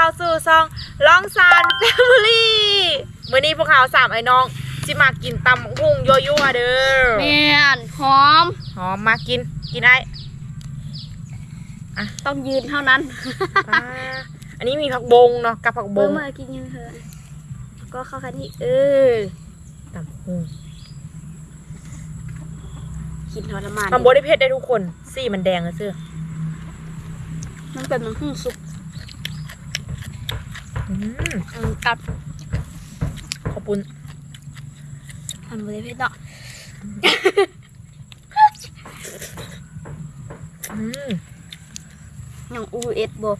เข้าสู่ซองลองซานแฟมิลี่มื้อนี้พวกเขาสามไอ้น้องสิมากินตำหุ่งยั่วๆเด้อแม่นหอมหอมมากินกินไอ้ต้องยืนเท่านั้นอ่าอันนี้มีผักบงเนาะกับผักบเบิ่งงมากินยังเถอะก็เข้ากันนี่เออตำหุ่งกินทรมานมันบ่ได้เผ็ดได้ทุกคนสีมันแดงอะเสื้อมันเป็นมันหุ่งสุกอืมอืม กับขอบคุณมันบ่ได้เผ็ดเนาะอืมน้องอูเอ็ดบ่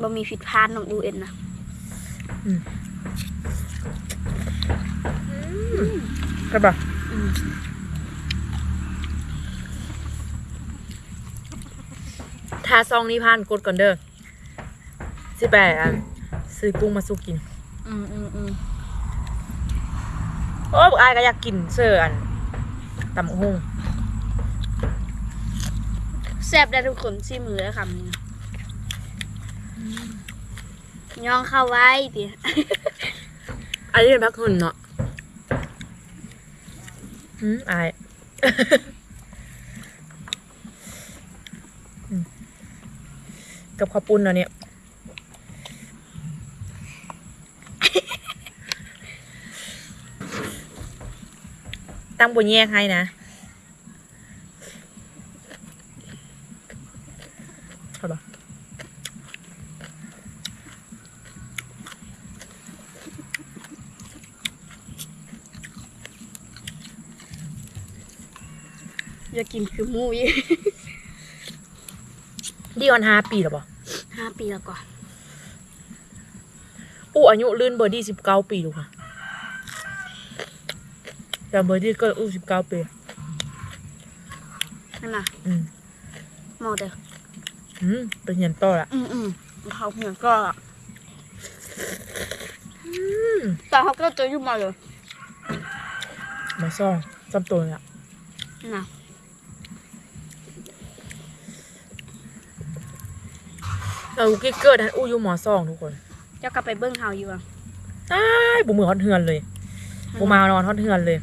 บ่มีผิดพลาดน้องอูเอ็ดนะใช่ปะอืมทาซองนี้ผ่านกดก่อนเด้อสิแปอัน ซื้อกุ้งมาสู้กิน อืมอืมอืมโอ้บอกอายก็อยากกินเสื้ออันตำหุ่งแซ่บได้ทุกคนซี่มือแล้วคำนี้นะย่องเข้าไว้ติอันนี้เป็นพักหุ่นเนาะอืมอายอืมกับข้าวปุ้นเนาะเนี่ย ตั้งบนแยกให้นะเอาปะอยากกินคือหมูอีกดีออนห้าปีแล้วปะห้าปีแล้วก่อนอู้อายุลื่นเบอร์ดี้สิบเก้าปีลูกค่ะ แต่เบอร์ดี้ก็อู้สิบเก้าปีนั่นน่ะอืมหมอเด้ออืมเป็นเงินต่อละอืมอืมเขาเหมือนก็อืมแต่เขาก็จะยุ่งมาเลยมาซ่องจำตัวเนี่ยน่ะเรากิ๊กเกิดทันอู้อยู่หมอซ่องทุกคน เจ้ากลับไปเบิ้งเฮาอยู่อะอ้ายบุมือฮอดเฮือนเลยบุมานอนฮอดเฮือนเลย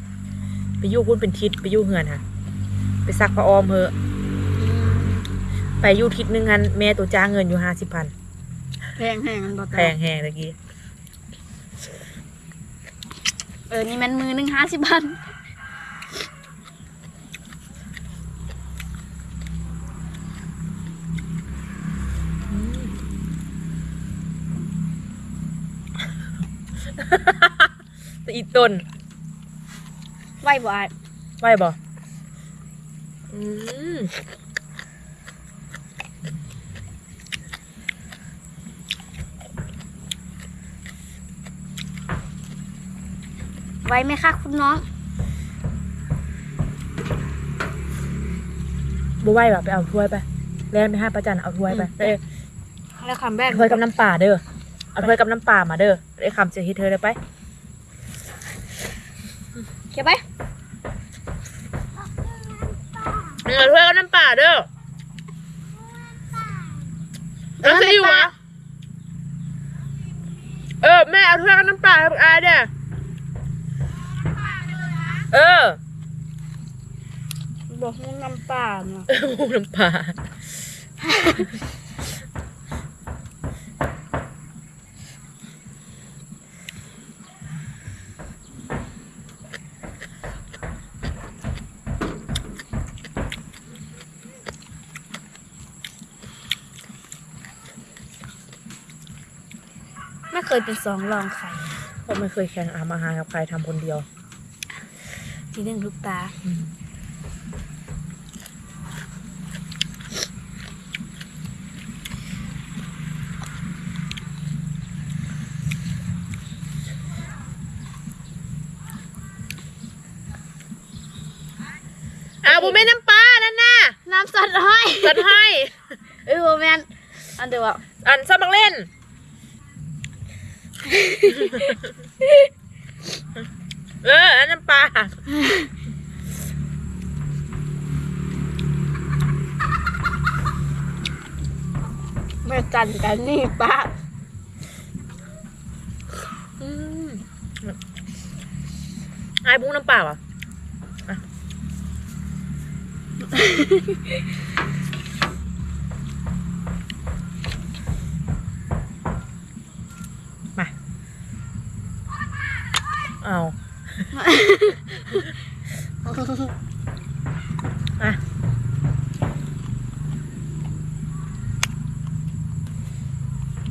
ไปอยู่พุ่นเป็นทิศไปอยู่เฮือนค่ะ ไปซักผ้าอ้อมเพอะไปอยู่ทิศหนึงฮันแม่ตัวจ้างเงินอยู่ห้าสิบพันแพงแพงมันบอกแพงแหงตะกี้เออนี่มันมือหนึ่งห้าสิบพันแต่อีต้นไห วบ่อะไหวบ่อืมไหวไหมคะคุณน้อง บ่ไหวแบบไปเอาถ้วยไปแล่นไปห้าประจันเอาถ้วยไปอืมเอ้ยแล้วคำแรกเอาถ้วยกับน้ำปลาเด้อเอาถ้วยกับน้ำปลามาเด้อไอ้คำเสียฮิตเธอเลยไปเก็บไป เอาถ้วยกับน้ำปลาเด้อ เอาสิอยู่วะเออ แม่เอาถ้วยกับน้ำปลาให้พวกอายเด้อเออบอกให้น้ำปลาเนาะเออหมูน้ำปลา เคยเป็นสองรองใครผมไม่เคยแข่งอาอาหารกับใครทำคนเดียว ทีหนึ่งลูกตาอ่าบุไม่น้ำปลานั่นน่ะน้ำสัตว์ห้อย จัดให้ เอ้ยโมแมนอันเดียวอะอันซ้ำมักเล่น เอออันนั้นปลาแม่จันกันนี่ปลาไอ้บุ้งน้ำปลาเหร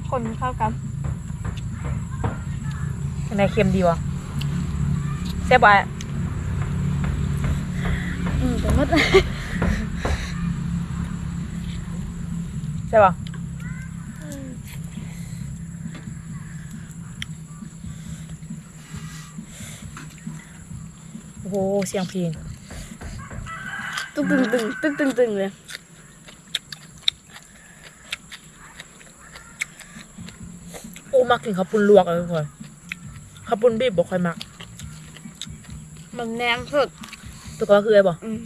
คนเข้ากันยังไงเค็มดีวะแซ่บอะอืมแต่มดใช่ป่ะโอ้โหเสียงเพลงตึ้งตึ้งตึ้งตึ้งตึ้งตึ้งเลย โอ้ มักกินข้าวปุ้นลวกเลยทุกคนข้าวปุ้นบีบบอกค่อยมักมันแนงสุดตัวก็คือไอ้บอกอืม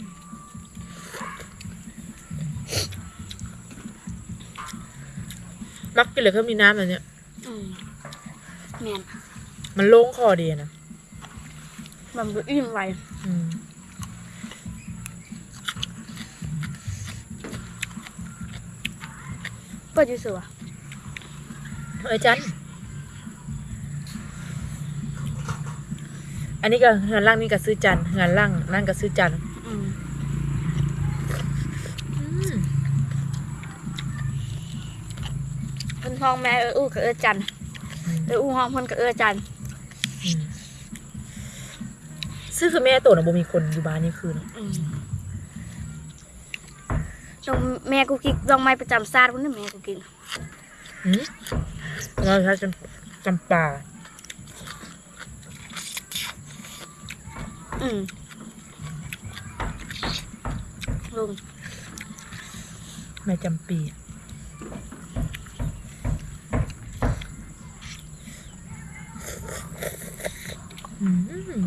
มักกินเลยก็มีน้ำแบบเนี้ยอืมแมนมันโล่งคอดีนะมันบ่อิ่มไวอืมเปิดอยู่สิวะ เอ้ยจัน อันนี้ก็เฮือนล่างนี่ก็ซื้อจันเฮือนล่างนั่นก็ซื้อจันอืมอืมเพิ่นห้องแม่เอออู้กับเออจันเอออู้ห้องเพิ่นกับเออจันอืมซื้อคือแม่ตัวนะบ่มีคนอยู่บ้านนี่คือนะอืมตรงแม่กูกินดองไม้ประจำซาดพุ่นน่ะแม่กูกินอืมเราใช้จำจำปา ลุงแม่จำปีอืม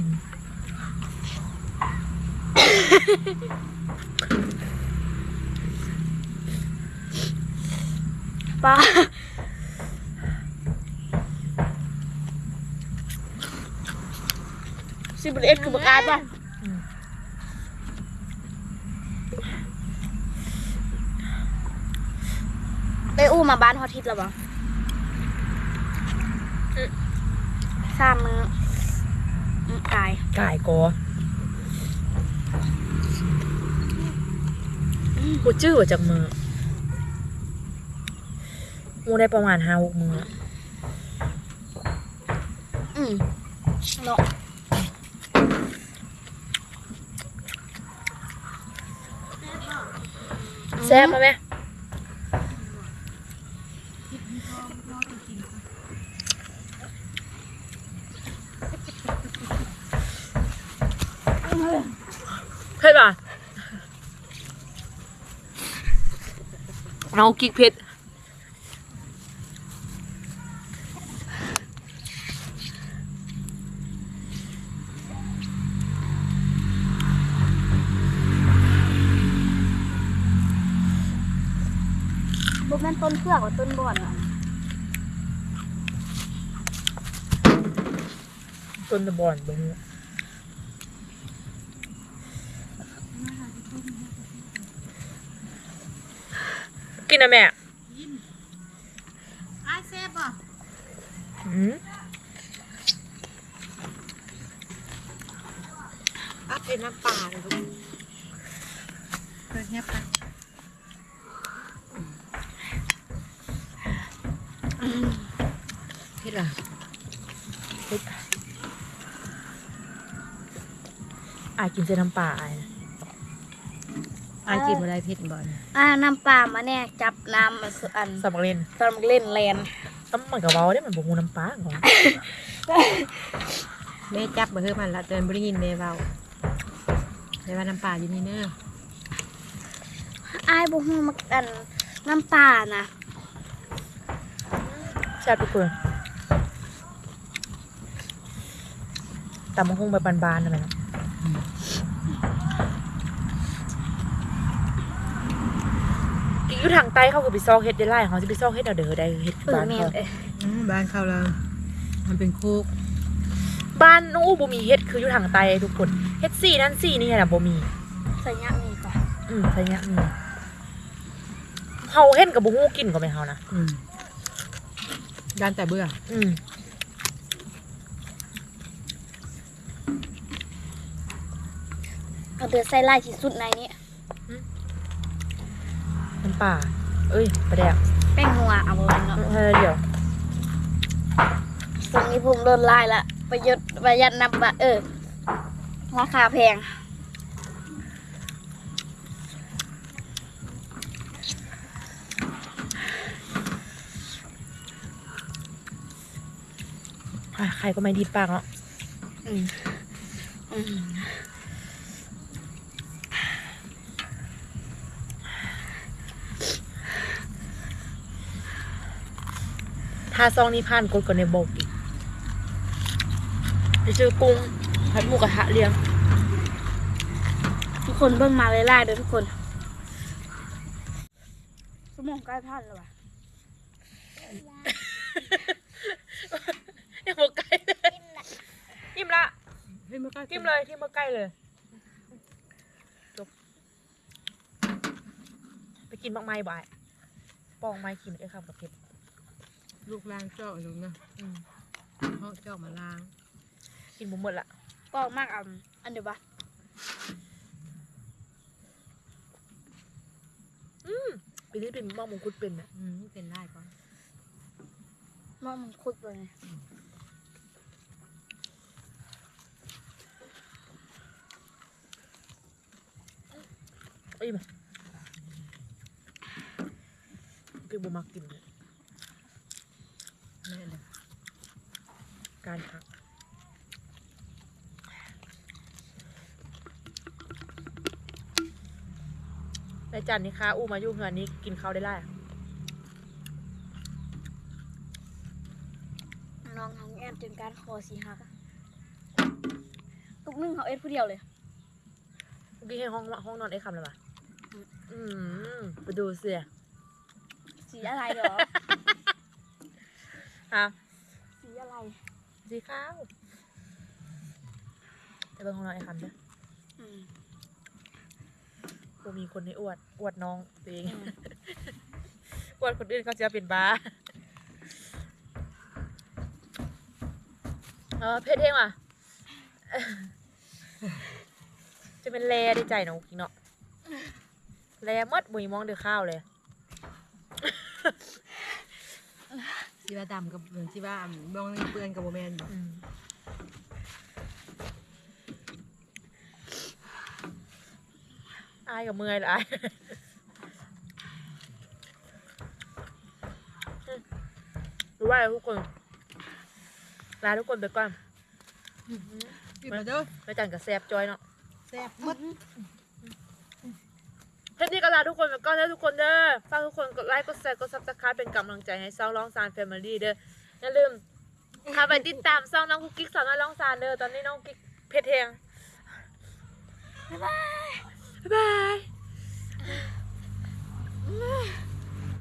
ป้า สิบเอ็ดคือบักอายป่ะได้อู้มาบ้านฮอตทิศแล้วป่ะสามมืออืมตายกายกอกูจื้อว่าจากมือมูได้ประมาณห้าหกมืออะอืมเนาะ ซ่บไหมแม่เผ็ดป่ะเอากิ๊กเผ็ด บุกนั่นต้นเพือกกับต้นบ่อนอะต้นตะบอนบนนี้กินนะแม่ไอ้เซฟอะอืมอัพเป็นน้ำปลาเลยลูกเปิดเงียบไป เผ็ดอะเผ็ดอายกินเส้นน้ำปลาอายนะไอ้กินอะไรเผ็ดบ่อยอ่าน้ำปลามาแน่จับน้ำมาสุอันสับปะเล่นตอนเล่นแลนต้องมันกับเว้าได้มันบงูน้ำปลาของแม่จับมาเฮือมันละจนบริยินแม่เบาแม่ว่าน้ำปลาอยู่นี่เนอะอ้ายบุกมากันน้ำปลานะ ใช่ทุกคนตำมะฮุ่งแบบบานๆนะแม่เนาะอีกอยู่ทางใต้เขาคือไปซอกเฮ็ดได้ไล่เขาจะไปซอกเฮ็ดเอาเด้อได้เฮ็ดเออบ้านแม่นเขาเอ้ยบ้านเขาเรามันเป็นโคกมบ้านน้องอู้บ่มีเฮ็ดคืออยู่ทางใต้ทุกคนเฮ็ดสีนั้นสีนี่แหละบ่มีใส่ยะนี่ก่อนอืมใช่เนี้ยอืมเฮาเห็นกับบ่ฮู้กินก็ไม่นเฮานะอืม ด้านแต่เบื่อ อืมเอาเดือดใส่ลายที่สุดในนี้น้ำป่า เอ้ยปลาแดกแป้งนัวเอาไว้เนาะเฮ้ยเดี๋ยวตรงนี้ผมโดนลายละประหยัดประหยัดนำบะเออราคาแพง ใครก็ไม่ดีดปากเนาะอืมอืมถ้าซองนี้ผ่านกดก่อนในบอกอีกไปซื้อกุ้งผัดหมูกระทะเลี้ยง ทุกคนเบิ่งมาเลยล่าเด้อทุกคนสมองใกล้พันแล้วว่ะ ยังบ่ใกล้เลยยิ้มละ เฮ้ยมันก็จิ้มเลยที่มาใกล้เลยจบไปกินบักไม้บ่ายปองไม้กินไอ้คำกับเผ็ดลูกล้างเจ้าลุงนะอืมเขาเจ้ามาล้าง กินบ่หมดละปอกมากอะอันเดียวปะไปรีบเป็นมะมงคุดเป็นน่ะอืมเป็นได้ก่อนมองมันคุดเลย เอ้ยมาคือบ่มักกินเลยแม่เลยการพักในจันนี่ค่ะอู้มาอยู่เฮือนนี้กินข้าวได้ไรอะน้องทำแอนจนการคอสีหักอะตุกนึ่งเขาเอ็ดผู้เดียวเลยเมื่อกี้เห็นห้องห้องนอนไอ้คำเลยปะ อืมไปดูเสียสีอะไรเหรอฮะสีอะไร สีขาวไปเบิ่งห้องนอนไอ้คำเด้ออืมกูมีคนให้อวด อวดน้องตัวเองอืมอวดคนอื่นเขาจะเป็นบ้า เออเพศเท่งว่ะ จะเป็นแลได้ใจเนาะกินเนาะ แลหมดบุยมองเดือข้าวเลยที่ว่าดำกับที่ว่าบ้องเปื้อนกับโบแมนบอกอืมอายกับเมื่อยเลยอายรู้ว่าทุกคนลาทุกคนไปก่อนกินมาเด้อไปจันกับแซบจอยเนาะแซ่บหมด เทปนี้ก็ลาทุกคนไปก่อนนะทุกคนเด้อ ฝากทุกคนกดไลค์ กดแชร์ กดซับสไครป์เป็นกำลังใจให้ซองร้องซานแฟมิลี่เด้อ อย่าลืมถ้าไปติดตามซ่องน้องกุ๊กกิ๊กสอนน้อยร้องซานเด้อ ตอนนี้น้องกิ๊กเพชรเทงบ๊ายบาย บ๊ายบาย